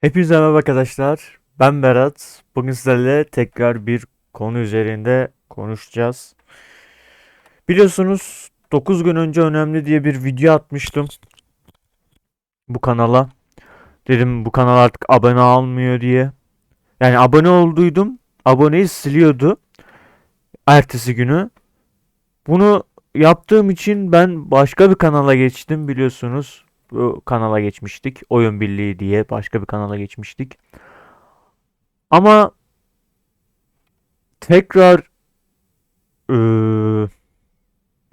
Hepinize merhaba arkadaşlar. Ben Berat. Bugün sizlerle tekrar bir konu üzerinde konuşacağız. Biliyorsunuz 9 gün önce önemli diye bir video atmıştım bu kanala. Dedim bu kanal artık abone almıyor diye. Yani abone olduydum. Aboneyi siliyordu. Ertesi günü. Bunu yaptığım için ben başka bir kanala geçtim biliyorsunuz. Bu kanala geçmiştik. Oyun Birliği diye başka bir kanala geçmiştik. Ama tekrar eee,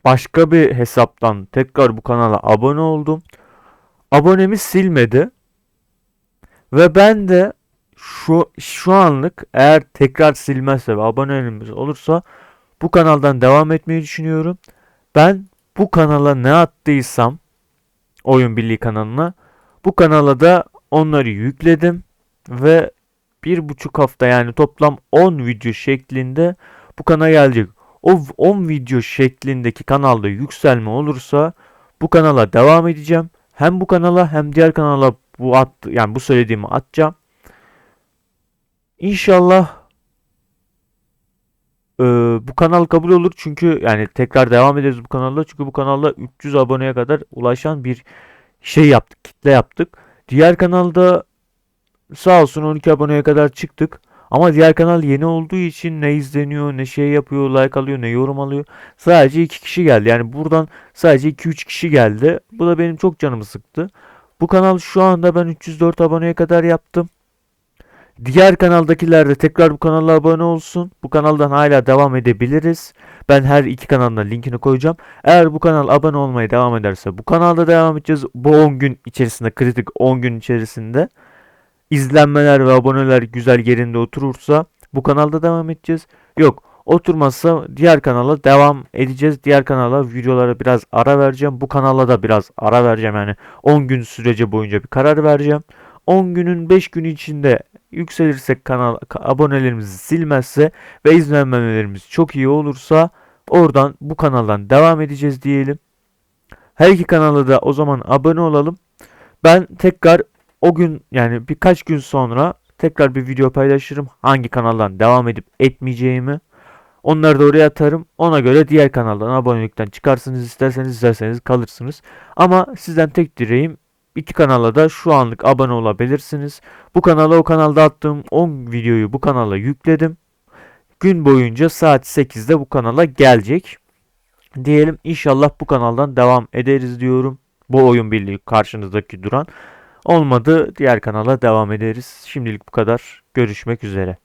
başka bir hesaptan tekrar bu kanala abone oldum. Abonemi silmedi ve ben de şu şu anlık eğer tekrar silmezse ve abonelerimiz olursa bu kanaldan devam etmeyi düşünüyorum. Ben bu kanala ne attıysam Oyun Birliği kanalına. Bu kanala da onları yükledim ve bir buçuk hafta yani toplam 10 video şeklinde bu kanala gelecek. O 10 video şeklindeki kanalda yükselme olursa bu kanala devam edeceğim. Hem bu kanala hem diğer kanala bu at yani bu söylediğimi atacağım. İnşallah e, bu kanal kabul olur çünkü yani tekrar devam ederiz bu kanalda çünkü bu kanalda 300 aboneye kadar ulaşan bir şey yaptık, kitle yaptık. Diğer kanalda sağ olsun 12 aboneye kadar çıktık. Ama diğer kanal yeni olduğu için ne izleniyor, ne şey yapıyor, like alıyor, ne yorum alıyor. Sadece 2 kişi geldi. Yani buradan sadece 2-3 kişi geldi. Bu da benim çok canımı sıktı. Bu kanal şu anda ben 304 aboneye kadar yaptım. Diğer kanaldakiler de tekrar bu kanala abone olsun. Bu kanaldan hala devam edebiliriz. Ben her iki kanalda linkini koyacağım. Eğer bu kanal abone olmaya devam ederse bu kanalda devam edeceğiz. Bu 10 gün içerisinde kritik 10 gün içerisinde izlenmeler ve aboneler güzel yerinde oturursa bu kanalda devam edeceğiz. Yok oturmazsa diğer kanala devam edeceğiz. Diğer kanala videolara biraz ara vereceğim. Bu kanala da biraz ara vereceğim. Yani 10 gün sürece boyunca bir karar vereceğim. 10 günün 5 günü içinde yükselirsek kanal abonelerimizi silmezse ve izlenmelerimiz çok iyi olursa oradan bu kanaldan devam edeceğiz diyelim. Her iki kanala da o zaman abone olalım. Ben tekrar o gün yani birkaç gün sonra tekrar bir video paylaşırım. Hangi kanaldan devam edip etmeyeceğimi. Onları da oraya atarım. Ona göre diğer kanaldan abonelikten çıkarsınız isterseniz isterseniz kalırsınız. Ama sizden tek dileğim iki kanala da şu anlık abone olabilirsiniz. Bu kanala o kanalda attığım 10 videoyu bu kanala yükledim. Gün boyunca saat 8'de bu kanala gelecek. Diyelim inşallah bu kanaldan devam ederiz diyorum. Bu oyun birliği karşınızdaki duran. Olmadı diğer kanala devam ederiz. Şimdilik bu kadar. Görüşmek üzere.